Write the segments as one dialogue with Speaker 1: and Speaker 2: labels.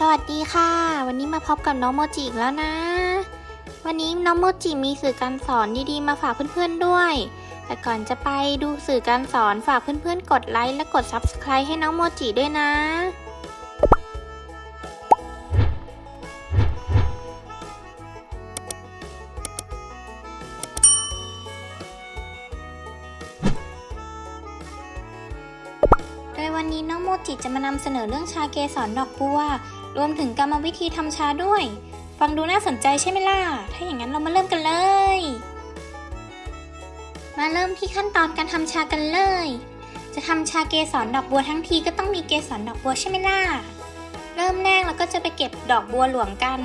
Speaker 1: สวัสดีค่ะ วันนี้มาพบกับน้องโมจิอีกแล้วนะ วันนี้น้องโมจิมีสื่อการสอนดีๆ มาฝากเพื่อนๆด้วย แต่ก่อนจะไปดูสื่อการสอนฝากเพื่อนๆ กดไลค์และกด Subscribe ให้น้องโมจิด้วยนะ วันนี้น้องโมจิจะมานำเสนอเรื่องชาเกสรดอกบัว รวมถึงกรรมวิธีทำชาด้วย ฟังดูน่าสนใจใช่ไหมล่ะ ถ้าอย่างนั้นเรามาเริ่มกันเลย มาเริ่มที่ขั้นตอนการทำชากันเลย จะทำชาเกสรดอกบัวทั้งทีก็ต้องมีเกสรดอกบัวใช่ไหมล่ะ เริ่มแรกเราก็จะไปเก็บดอกบัวหลวงกัน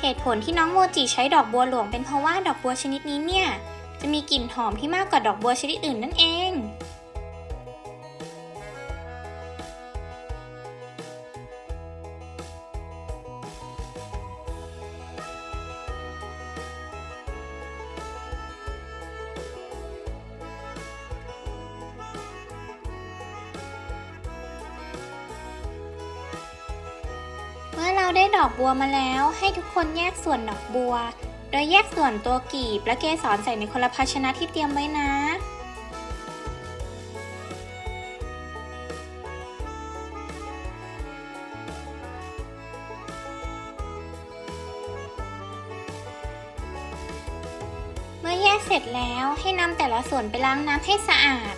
Speaker 1: เหตุผลที่น้องโมจิใช้ดอกบัวหลวงเป็นเพราะว่าดอกบัวชนิดนี้เนี่ย จะมีกลิ่นหอมที่มากกว่าดอกบัวชนิดอื่นนั่นเอง เมื่อเราได้ดอกบัวมาแล้ว ให้ทุกคนแยกส่วนดอกบัว โดยแยกส่วนตัวกีบและเกสรใส่ในคนละภาชนะที่เตรียมไว้นะเมื่อแยกเสร็จแล้วให้นำแต่ละส่วนไปล้างน้ำให้สะอาด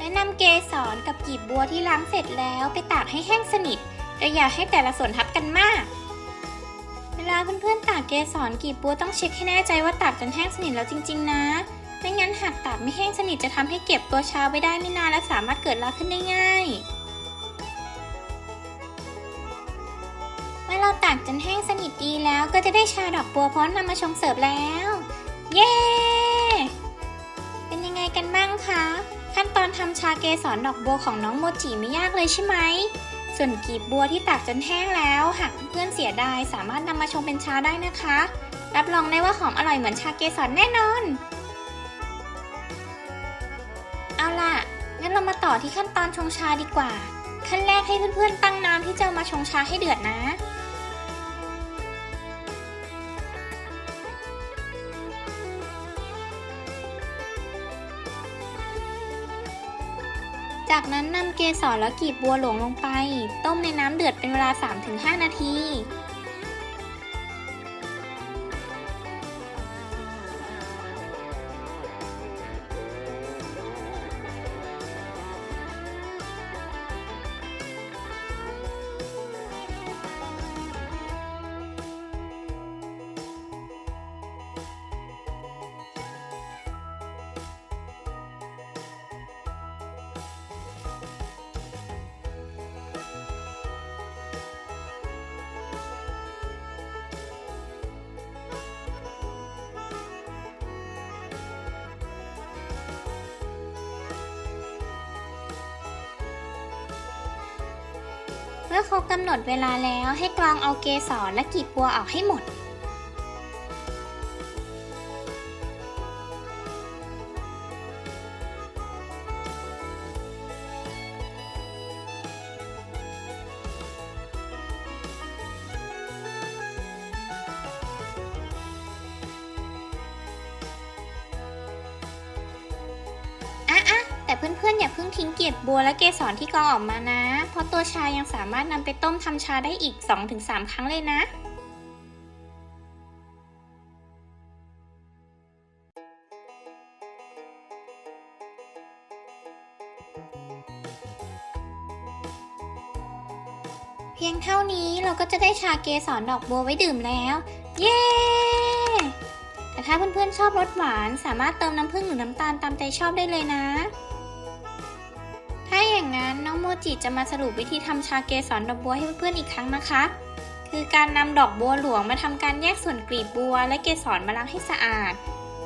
Speaker 1: และนำเกสรกับกีบบัวที่ล้างเสร็จแล้วไปตากให้แห้งสนิทโดยอย่าให้แต่ละส่วนทับกันมาก เวลาเพื่อนๆตากเกสรกีบบัวต้องเช็คให้แน่ใจว่าตากจนแห้งสนิทแล้วจริง ๆ นะ ไม่งั้นหากตากไม่แห้งสนิทจะทำให้เก็บตัวชาไว้ได้ไม่นานและสามารถเกิดราขึ้นได้ง่ายเมื่อเราตากจนแห้งสนิทดีแล้วก็จะได้ชาดอกบัวพร้อมนำมาชงเสิร์ฟแล้ว เย้ เป็นยังไงกันบ้างคะ ขั้นตอนทำชาเกสรดอกบัวของน้องโมจิไม่ยากเลยใช่ไหม ส่วนกีบบัวที่ตากจนแห้งแล้ว หากเพื่อนเสียดายสามารถนำมาชงเป็นชาได้นะคะ รับรองได้ว่าหอมอร่อยเหมือนชาเกสรแน่นอน เอาล่ะ งั้นเรามาต่อที่ขั้นตอนชงชาดีกว่า ขั้นแรกให้เพื่อนๆตั้งน้ำที่จะมาชงชาให้เดือดนะ จากนั้นนำเกสรและกลีบบัวหลวงลงไป ต้มในน้ำเดือดเป็นเวลา 3-5 นาที เมื่อครบกำหนดเวลาแล้วให้กรองเอาเกสรและกีบบัวออกให้หมด เพื่อนๆ อย่าเพิ่งทิ้งเกลียบบัวและเกสรที่กองออกมานะ เพราะตัวชายังสามารถนำไปต้มทำชาได้อีก 2-3 ครั้งเลยนะเพียงเท่านี้เราก็จะได้ชาเกสรดอกบัวไว้ดื่มแล้ว เย้ แต่ถ้าเพื่อนๆชอบรสหวาน สามารถเติมน้ำผึ้งหรือน้ำตาลตามใจชอบได้เลยนะ ถ้าอย่างนั้นน้องโมจิจะมาสรุปวิธีทำชาเกสรดอกบัวให้เพื่อนๆอีกครั้งนะคะ คือการนำดอกบัวหลวงมาทำการแยกส่วนกลีบบัว และเกสรมาล้างให้สะอาด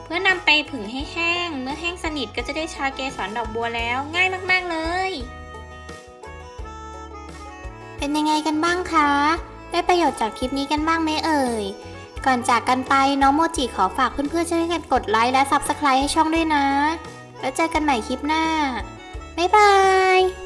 Speaker 1: เพื่อนำไปผึ่งให้แห้ง เมื่อแห้งสนิทก็จะได้ชาเกสรดอกบัวแล้ว ง่ายมากๆเลย เป็นยังไงกันบ้างคะ ได้ประโยชน์จากคลิปนี้กันบ้างไหมเอ่ยก่อนจากกันไปน้องโมจิขอฝากเพื่อนๆช่วยกันกดไลค์และ Subscribe ให้ช่องด้วยนะ แล้วเจอกันใหม่คลิปหน้า บ๊ายบาย